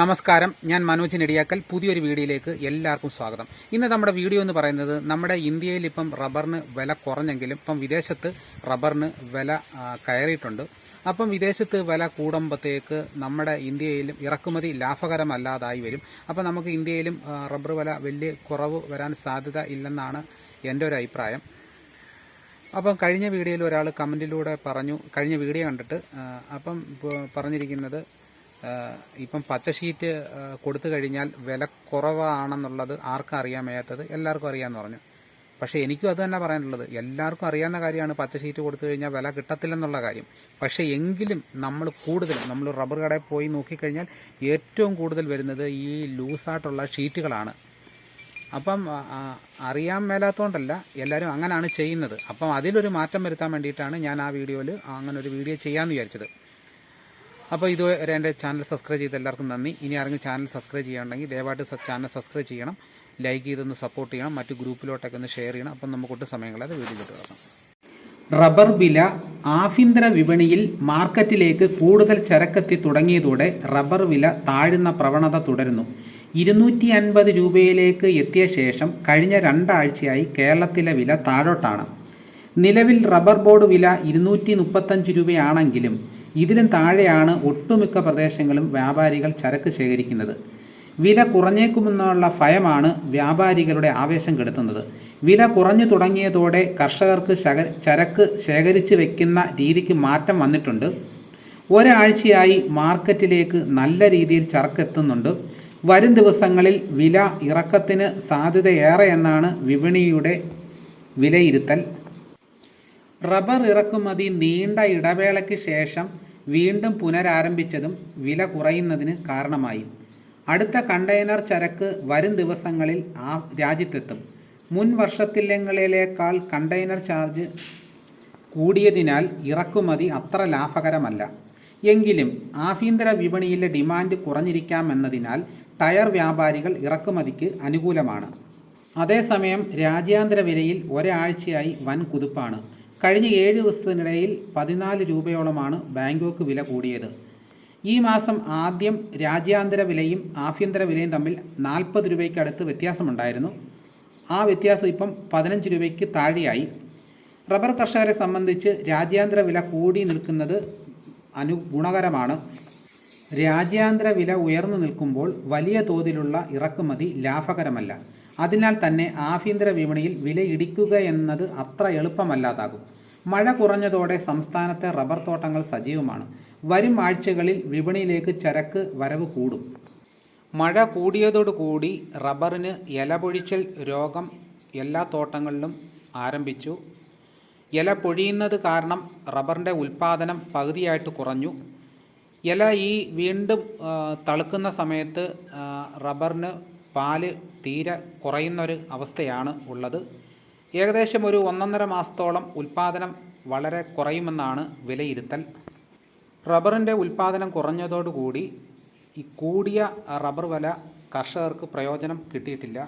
നമസ്കാരം. ഞാൻ മനോജ് നെടിയാക്കൽ. പുതിയൊരു വീഡിയോയിലേക്ക് എല്ലാവർക്കും സ്വാഗതം. ഇന്ന് നമ്മുടെ വീഡിയോ എന്ന് പറയുന്നത് നമ്മുടെ ഇന്ത്യയിൽ ഇപ്പം റബ്ബറിന് വില കുറഞ്ഞെങ്കിലും ഇപ്പം വിദേശത്ത് റബ്ബറിന് വില കയറിയിട്ടുണ്ട്. അപ്പം വിദേശത്ത് വില കൂടുമ്പോഴത്തേക്ക് നമ്മുടെ ഇന്ത്യയിലും ഇറക്കുമതി ലാഭകരമല്ലാതായി വരും. അപ്പം നമുക്ക് ഇന്ത്യയിലും റബ്ബർ വില വലിയ കുറവ് വരാൻ സാധ്യത ഇല്ലെന്നാണ് എന്റെ ഒരു അഭിപ്രായം. അപ്പം കഴിഞ്ഞ വീഡിയോയിൽ ഒരാൾ കമന്റിലൂടെ പറഞ്ഞു കഴിഞ്ഞ വീഡിയോ കണ്ടിട്ട് അപ്പം പറഞ്ഞിരിക്കുന്നത് ഇപ്പം പച്ച ഷീറ്റ് കൊടുത്തു കഴിഞ്ഞാൽ വില കുറവാണെന്നുള്ളത് ആർക്കും അറിയാൻ വയ്യാത്തത് എല്ലാവർക്കും അറിയാമെന്ന് പറഞ്ഞു. പക്ഷേ എനിക്കും അത് തന്നെ പറയാനുള്ളത്. എല്ലാവർക്കും അറിയാവുന്ന കാര്യമാണ് പച്ച ഷീറ്റ് കൊടുത്തു കഴിഞ്ഞാൽ വില കിട്ടത്തില്ലെന്നുള്ള കാര്യം. പക്ഷേ എങ്കിലും നമ്മൾ കൂടുതൽ നമ്മൾ റബ്ബർ കടയിൽ പോയി നോക്കിക്കഴിഞ്ഞാൽ ഏറ്റവും കൂടുതൽ വരുന്നത് ഈ ലൂസായിട്ടുള്ള ഷീറ്റുകളാണ്. അപ്പം അറിയാൻ മേലാത്തതുകൊണ്ടല്ല എല്ലാവരും അങ്ങനെയാണ് ചെയ്യുന്നത്. അപ്പം അതിലൊരു മാറ്റം വരുത്താൻ വേണ്ടിയിട്ടാണ് ഞാൻ ആ വീഡിയോയിൽ അങ്ങനെ ഒരു വീഡിയോ ചെയ്യാമെന്ന് വിചാരിച്ചത്. അപ്പോൾ ഇതുവരെ എന്റെ ചാനൽ സബ്സ്ക്രൈബ് ചെയ്ത എല്ലാവർക്കും നന്ദി. ഇനി ആരെങ്കിലും ചാനൽ സബ്സ്ക്രൈബ് ചെയ്യണമെങ്കിൽ ദയവായിട്ട് ചാനൽ സബ്സ്ക്രൈബ് ചെയ്യണം. ലൈക്ക് ചെയ്തൊന്ന് സപ്പോർട്ട് ചെയ്യണം. മറ്റു ഗ്രൂപ്പിലോട്ടൊക്കെ ഒന്ന് ഷെയർ ചെയ്യണം. അപ്പം നമുക്ക് സമയങ്ങളത് വീട്ടിലോട്ട് കിടക്കാം. റബ്ബർ വില ആഭ്യന്തര വിപണിയിൽ മാർക്കറ്റിലേക്ക് കൂടുതൽ ചരക്കെത്തി തുടങ്ങിയതോടെ റബ്ബർ വില താഴ്ന്ന പ്രവണത തുടരുന്നു. ഇരുന്നൂറ്റി അൻപത് രൂപയിലേക്ക് എത്തിയ ശേഷം കഴിഞ്ഞ രണ്ടാഴ്ചയായി കേരളത്തിലെ വില താഴോട്ടാണ്. നിലവിൽ റബ്ബർ ബോർഡ് വില ഇരുന്നൂറ്റി മുപ്പത്തഞ്ച് രൂപയാണെങ്കിലും ഇതിലും താഴെയാണ് ഒട്ടുമിക്ക പ്രദേശങ്ങളും വ്യാപാരികൾ ചരക്ക് ശേഖരിക്കുന്നത്. വില കുറഞ്ഞേക്കുമെന്നുള്ള ഭയമാണ് വ്യാപാരികളുടെ ആവേശം കെടുത്തുന്നത്. വില കുറഞ്ഞു തുടങ്ങിയതോടെ കർഷകർക്ക് ചരക്ക് ശേഖരിച്ച് വെക്കുന്ന രീതിക്ക് മാറ്റം വന്നിട്ടുണ്ട്. ഒരാഴ്ചയായി മാർക്കറ്റിലേക്ക് നല്ല രീതിയിൽ ചരക്ക് എത്തുന്നുണ്ട് വരും ദിവസങ്ങളിൽ വില ഇറക്കത്തിന് സാധ്യതയേറെയെന്നാണ് വിപണിയുടെ വിലയിരുത്തൽ. റബ്ബർ ഇറക്കുമതി നീണ്ട ഇടവേളയ്ക്ക് ശേഷം വീണ്ടും പുനരാരംഭിച്ചതും വില കുറയുന്നതിന് കാരണമായി. അടുത്ത കണ്ടെയ്നർ ചരക്ക് വരും ദിവസങ്ങളിൽ ആ രാജ്യത്തെത്തും. മുൻ വർഷത്തിലെങ്ങളിലേക്കാൾ കണ്ടെയ്നർ ചാർജ് കൂടിയതിനാൽ ഇറക്കുമതി അത്ര ലാഭകരമല്ല. എങ്കിലും ആഭ്യന്തര വിപണിയിലെ ഡിമാൻഡ് കുറഞ്ഞിരിക്കാമെന്നതിനാൽ ടയർ വ്യാപാരികൾ ഇറക്കുമതിക്ക് അനുകൂലമാണ്. അതേസമയം രാജ്യാന്തര വിലയിൽ ഒരാഴ്ചയായി വൻ കുതിപ്പാണ്. കഴിഞ്ഞ ഏഴ് ദിവസത്തിനിടയിൽ പതിനാല് രൂപയോളമാണ് ബാങ്കോക്ക് വില കൂടിയത്. ഈ മാസം ആദ്യം രാജ്യാന്തര വിലയും ആഭ്യന്തര വിലയും തമ്മിൽ നാൽപ്പത് രൂപയ്ക്കടുത്ത് വ്യത്യാസമുണ്ടായിരുന്നു. ആ വ്യത്യാസം ഇപ്പം പതിനഞ്ച് രൂപയ്ക്ക് താഴെയായി. റബ്ബർ കർഷകരെ സംബന്ധിച്ച് രാജ്യാന്തര വില കൂടി നിൽക്കുന്നത് അനു ഗുണകരമാണ്. രാജ്യാന്തര വില ഉയർന്നു നിൽക്കുമ്പോൾ വലിയ തോതിലുള്ള ഇറക്കുമതി ലാഭകരമല്ല. അതിനാൽ തന്നെ ആഭ്യന്തര വിപണിയിൽ വില ഇടിക്കുക എന്നത് അത്ര എളുപ്പമല്ലാതാകും. മഴ കുറഞ്ഞതോടെ സംസ്ഥാനത്തെ റബ്ബർ തോട്ടങ്ങൾ സജീവമാണ്. വരും ആഴ്ചകളിൽ വിപണിയിലേക്ക് ചരക്ക് വരവ് കൂടും. മഴ കൂടിയതോടുകൂടി റബ്ബറിന് ഇലപൊഴിച്ചൽ രോഗം എല്ലാ തോട്ടങ്ങളിലും ആരംഭിച്ചു. ഇല പൊഴിയുന്നത് കാരണം റബ്ബറിന്റെ ഉൽപ്പാദനം പകുതിയായിട്ട് കുറഞ്ഞു. ഇല ഈ വീണ്ടും തളുക്കുന്ന സമയത്ത് റബ്ബറിന് പാൽ തീരെ കുറയുന്നൊരു അവസ്ഥയാണ് ഉള്ളത്. ഏകദേശം ഒരു ഒന്നൊന്നര മാസത്തോളം ഉൽപ്പാദനം വളരെ കുറയുമെന്നാണ് വിലയിരുത്തൽ. റബ്ബറിന്റെ ഉൽപ്പാദനം കുറഞ്ഞതോടുകൂടി ഈ കൂടിയ റബ്ബർ വില കർഷകർക്ക് പ്രയോജനം കിട്ടിയിട്ടില്ല.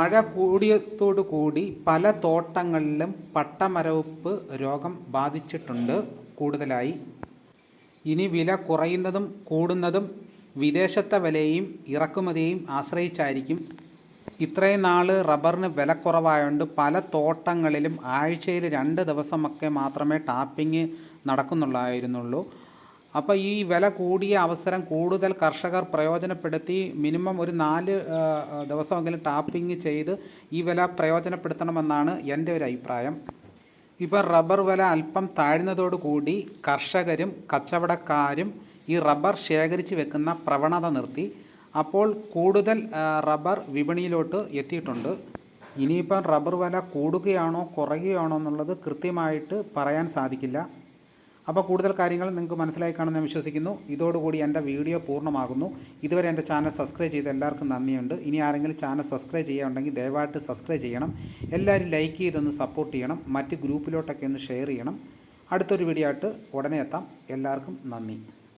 മഴ കൂടിയതോടുകൂടി പല തോട്ടങ്ങളിലും പട്ടമരവിപ്പ് രോഗം ബാധിച്ചിട്ടുണ്ട്. കൂടുതലായി ഇനി വില കുറയുന്നതും കൂടുന്നതും വിദേശത്തെ വിലയെയും ഇറക്കുമതിയെയും ആശ്രയിച്ചായിരിക്കും. ഇത്രയും നാൾ റബ്ബറിന് വില കുറവായതുകൊണ്ട് പല തോട്ടങ്ങളിലും ആഴ്ചയിൽ രണ്ട് ദിവസമൊക്കെ മാത്രമേ ടാപ്പിംഗ് നടക്കുന്നുള്ളായിരുന്നുള്ളൂ. അപ്പോൾ ഈ വില കൂടിയ അവസരം കൂടുതൽ കർഷകർ പ്രയോജനപ്പെടുത്തി മിനിമം ഒരു നാല് ദിവസമെങ്കിലും ടാപ്പിംഗ് ചെയ്ത് ഈ വില പ്രയോജനപ്പെടുത്തണമെന്നാണ് എന്റെ ഒരു അഭിപ്രായം. ഇപ്പോൾ റബ്ബർ വില അല്പം താഴ്ന്നതോടുകൂടി കർഷകരും കച്ചവടക്കാരും ഈ റബ്ബർ ശേഖരിച്ച് വെക്കുന്ന പ്രവണത നിർത്തി. അപ്പോൾ കൂടുതൽ റബ്ബർ വിപണിയിലോട്ട് എത്തിയിട്ടുണ്ട്. ഇനിയിപ്പം റബ്ബർ വില കൂടുകയാണോ കുറയുകയാണോ എന്നുള്ളത് കൃത്യമായിട്ട് പറയാൻ സാധിക്കില്ല. അപ്പോൾ കൂടുതൽ കാര്യങ്ങൾ നിങ്ങൾക്ക് മനസ്സിലായി കാണുമെന്ന് വിശ്വസിക്കുന്നു. ഇതോടുകൂടി എന്റെ വീഡിയോ പൂർണമാകുന്നു. ഇതുവരെ എന്റെ ചാനൽ സബ്സ്ക്രൈബ് ചെയ്ത എല്ലാവർക്കും നന്ദിയുണ്ട്. ഇനി ആരെങ്കിലും ചാനൽ സബ്സ്ക്രൈബ് ചെയ്യാനുണ്ടെങ്കിൽ ദയവായിട്ട് സബ്സ്ക്രൈബ് ചെയ്യണം. എല്ലാവരും ലൈക്ക് ചെയ്തൊന്ന് സപ്പോർട്ട് ചെയ്യണം. മറ്റ് ഗ്രൂപ്പിലോട്ടൊക്കെ ഒന്ന് ഷെയർ ചെയ്യണം. അടുത്തൊരു വീഡിയോ ആയിട്ട് ഉടനെ എത്താം. എല്ലാവർക്കും നന്ദി.